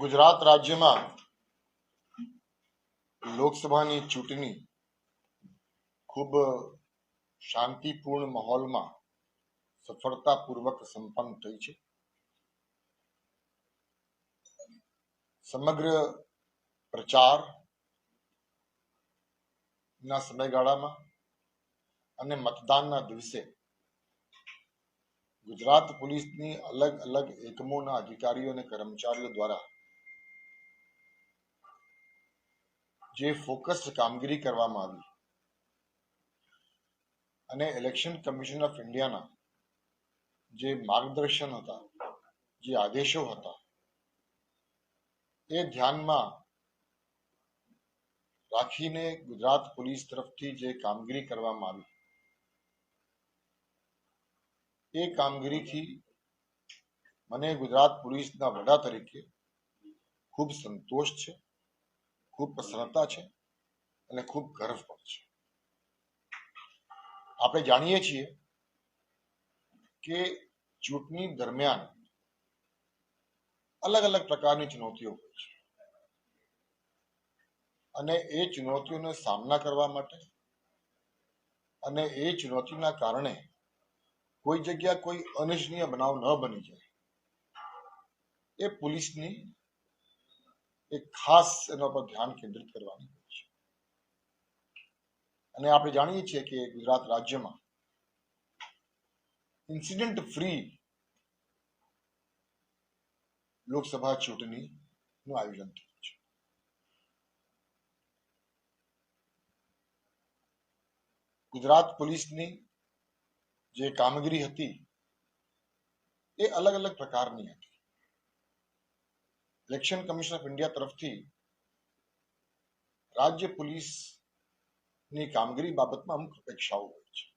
ગુજરાત રાજ્યમાં લોકસભાની ચૂંટણી ખૂબ શાંતિપૂર્ણ માહોલમાં સફળતાપૂર્વક સંપન્ન થઈ છે સમગ્ર પ્રચાર ના સમયગાળામાં અને મતદાનના દિવસે ગુજરાત પોલીસની અલગ અલગ એકમોના અધિકારીઓ અને કર્મચારીઓ દ્વારા જે ફોકસ્ડ કામગીરી કરવામાં આવી અને ઇલેક્શન કમિશન ઓફ ઇન્ડિયાના જે માર્ગદર્શન હતા, જે આદેશો હતા, એ ધ્યાનમાં રાખીને ગુજરાત પોલીસ તરફથી જે કામગીરી કરવામાં આવી, એ કામગીરીથી મને ગુજરાત પોલીસના વડા તરીકે ખૂબ સંતોષ છે. ખૂબ પ્રસન્નતા છે અને ખૂબ ગર્વ પણ છે. આપણે જાણીએ છીએ કે ચૂંટણી દરમિયાન અલગ અલગ પ્રકારની ચુનૌતીઓ હોય છે. અને એ ચુનૌતીઓનો સામના કરવા માટે અને એ ચુનૌતીના કારણે કોઈ જગ્યા કોઈ અનિચ્છનીય બનાવ ન બની જાય. એ પોલીસની એક ખાસ એના પર ધ્યાન કેન્દ્રિત કરવાની હોય છે. અને આપણે જાણીએ છીએ કે ગુજરાત રાજ્યમાં ઇન્સિડન્ટ ફ્રી લોકસભા ચૂંટણીનું આયોજન થયું છે. ગુજરાત પોલીસની જે કામગીરી હતી એ અલગ અલગ પ્રકારની હતી. ઇલેક્શન કમિશન ઓફ ઇન્ડિયા તરફથી રાજ્ય પોલીસની કામગીરી બાબતમાં અમુક અપેક્ષાઓ હોય છે.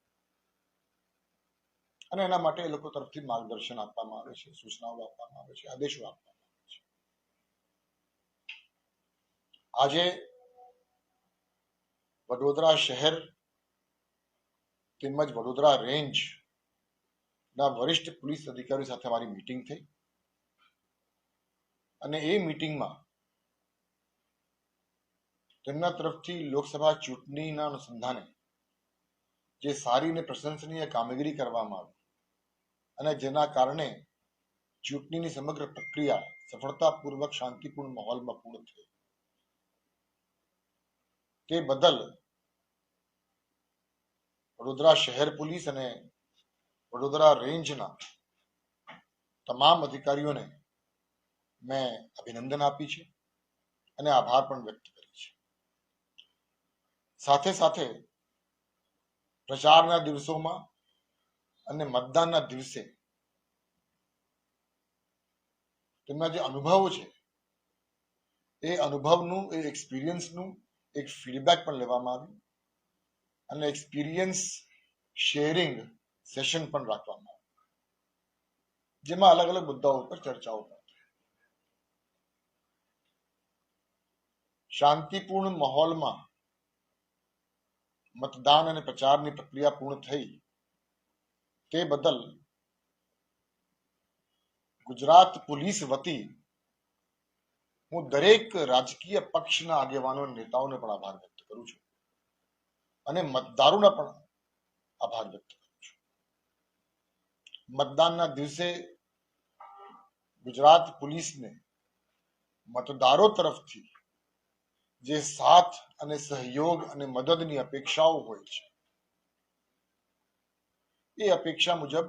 અને એના માટે એ લોકો તરફથી માર્ગદર્શન આપવામાં આવે છે, સૂચનાઓ આપવામાં આવે છે, આદેશો આપવામાં આવે છે. આજે વડોદરા શહેર તેમજ વડોદરા રેન્જ ના વરિષ્ઠ પોલીસ અધિકારી સાથે મારી મીટિંગ થઈ. અને એ મીટિંગમાં તેમના તરફથી લોકસભા ચૂંટણીના અનુસંધાને જે સારી અને પ્રશંસનીય કામગીરી કરવામાં આવી અને જેના કારણે ચૂંટણીની સમગ્ર પ્રક્રિયા સફળતાપૂર્વક શાંતિપૂર્ણ માહોલમાં પૂર્ણ થઈ. તે બદલ વડોદરા શહેર પોલીસ અને વડોદરા રેન્જના તમામ અધિકારીઓને મેં અભિનંદન આપી છે અને આભાર પણ વ્યક્ત કરી છે. સાથે સાથે પ્રચારના દિવસોમાં અને મતદાનના દિવસે તેમના જે અનુભવો છે, એ અનુભવનું, એ એક્સપિરિયન્સનું એક ફીડબેક પણ લેવામાં આવ્યું અને એક્સપિરિયન્સ શેરિંગ સેશન પણ રાખવામાં આવ્યું. જેમાં અલગ અલગ મુદ્દાઓ પર ચર્ચાઓ પણ થઈ. શાંતિપૂર્ણ માહોલમાં મતદાન અને પ્રચારની પ્રક્રિયા પૂર્ણ થઈ. તે બદલ ગુજરાત પોલીસ વતી હું દરેક રાજકીય પક્ષના આગેવાનો નેતાઓને પણ આભાર વ્યક્ત કરું છું. અને મતદારોના પણ આભાર વ્યક્ત કરું છું. મતદાનના દિવસે ગુજરાત પોલીસને મતદારો તરફથી જે સાથ અને સહયોગ અને મદદની અપેક્ષાઓ હોય છે. એ અપેક્ષા મુજબ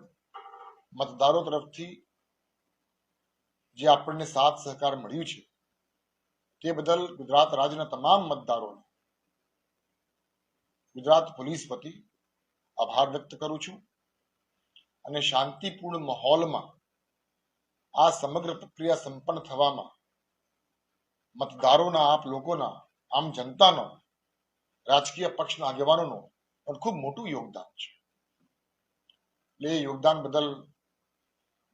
મતદારો તરફથી જે આપણને સાથ સહકાર મળ્યું છે, તે બદલ ગુજરાત રાજ્યના તમામ મતદારોને ગુજરાત પોલીસ વતી આભાર વ્યક્ત કરું છું અને શાંતિપૂર્ણ માહોલમાં આ સમગ્ર પ્રક્રિયા સંપન્ન થવામાં મતદારોના, આપ લોકોના આમ જનતાનો, રાજકીય પક્ષના આગેવાનોનો પણ ખૂબ મોટું યોગદાન છે. એટલે એ યોગદાન બદલ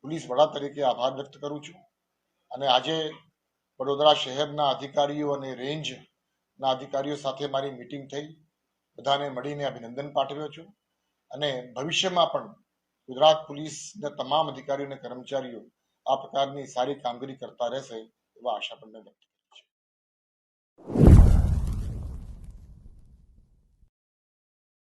પોલીસ વડા તરીકે આભાર વ્યક્ત કરું છું. અને આજે વડોદરા શહેરના અધિકારીઓ અને રેન્જના અધિકારીઓ સાથે મારી મીટિંગ થઈ. બધાને મળીને અભિનંદન પાઠવ્યો છું. અને ભવિષ્યમાં પણ ગુજરાત પોલીસના તમામ અધિકારીઓ અને કર્મચારીઓ આ પ્રકારની સારી કામગીરી કરતા રહેશે એવા આશા પણ મેં વ્યક્ત કરી છે.